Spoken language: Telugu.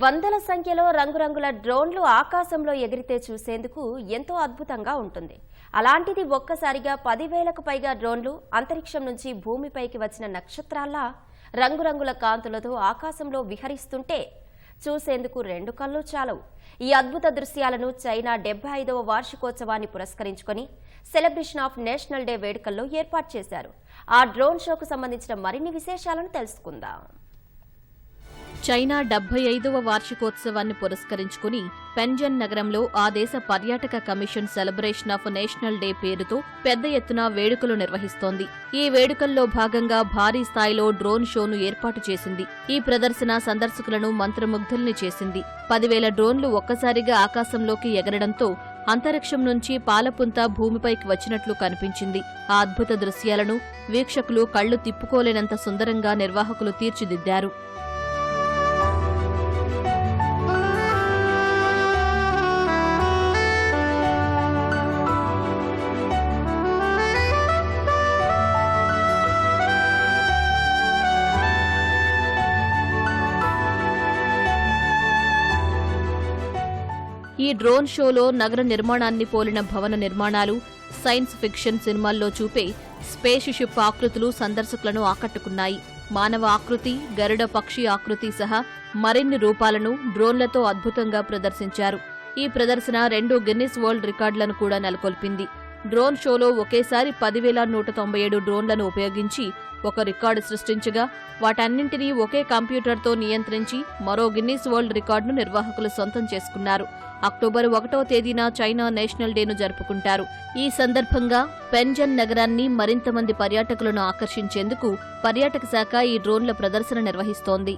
వందల సంఖ్యలో రంగురంగుల డ్రోన్లు ఆకాశంలో ఎగిరితే చూసేందుకు ఎంతో అద్భుతంగా ఉంటుంది. అలాంటిది ఒక్కసారిగా పదివేలకు పైగా డ్రోన్లు అంతరిక్షం నుంచి భూమిపైకి వచ్చిన నక్షత్రాల్లా రంగురంగుల కాంతులతో ఆకాశంలో విహరిస్తుంటే చూసేందుకు రెండు కళ్ళు చాలవు. ఈ అద్భుత దృశ్యాలను చైనా డెబ్బై ఐదవ వార్షికోత్సవాన్ని పురస్కరించుకొని సెలబ్రేషన్ ఆఫ్ నేషనల్ డే వేడుకల్లో ఏర్పాటు చేశారు. ఆ డ్రోన్ షోకు సంబంధించిన మరిన్ని విశేషాలను తెలుసుకుందాం. చైనా డెబ్బై ఐదవ వార్షికోత్సవాన్ని పురస్కరించుకుని పెంజన్ నగరంలో ఆ దేశ పర్యాటక commission celebration of national day పేరుతో పెద్ద ఎత్తున వేడుకలు నిర్వహిస్తోంది. ఈ వేడుకల్లో భాగంగా భారీ స్థాయిలో డ్రోన్ షోను ఏర్పాటు చేసింది. ఈ ప్రదర్శన సందర్శకులను మంత్రముగ్ధుల్ని చేసింది. పదివేల డ్రోన్లు ఒక్కసారిగా ఆకాశంలోకి ఎగరడంతో అంతరిక్షం నుంచి పాలపుంత భూమిపైకి వచ్చినట్లు కనిపించింది. ఆ అద్భుత దృశ్యాలను వీక్షకులు కళ్ళు తిప్పుకోలేనంత సుందరంగా నిర్వాహకులు తీర్చిదిద్దారు. ఈ డ్రోన్ షోలో నగర నిర్మాణాన్ని పోలిన భవన నిర్మాణాలు సైన్స్ ఫిక్షన్ సినిమాల్లో చూపే స్పేస్ షిప్ ఆకృతులు సందర్శకులను ఆకట్టుకున్నాయి. మానవ ఆకృతి గరుడ పక్షి ఆకృతి సహా మరిన్ని రూపాలను డ్రోన్లతో అద్భుతంగా ప్రదర్శించారు. ఈ ప్రదర్శన రెండు గిన్నిస్ వరల్డ్ రికార్డులను కూడా నెలకొల్పింది. డ్రోన్ షోలో ఒకేసారి పదివేల నూట తొంభై ఏడు డ్రోన్లను ఉపయోగించి ఒక రికార్డు సృష్టించగా వాటన్నింటినీ ఒకే కంప్యూటర్తో నియంత్రించి మరో గిన్నీస్ వరల్డ్ రికార్డును నిర్వాహకులు సొంతం చేసుకున్నారు. అక్టోబర్ ఒకటో తేదీన చైనా నేషనల్ డేను జరుపుకుంటారు. ఈ సందర్భంగా పెంజన్ నగరాన్ని మరింత మంది పర్యాటకులను ఆకర్షించేందుకు పర్యాటక శాఖ ఈ డ్రోన్ల ప్రదర్శన నిర్వహిస్తోంది.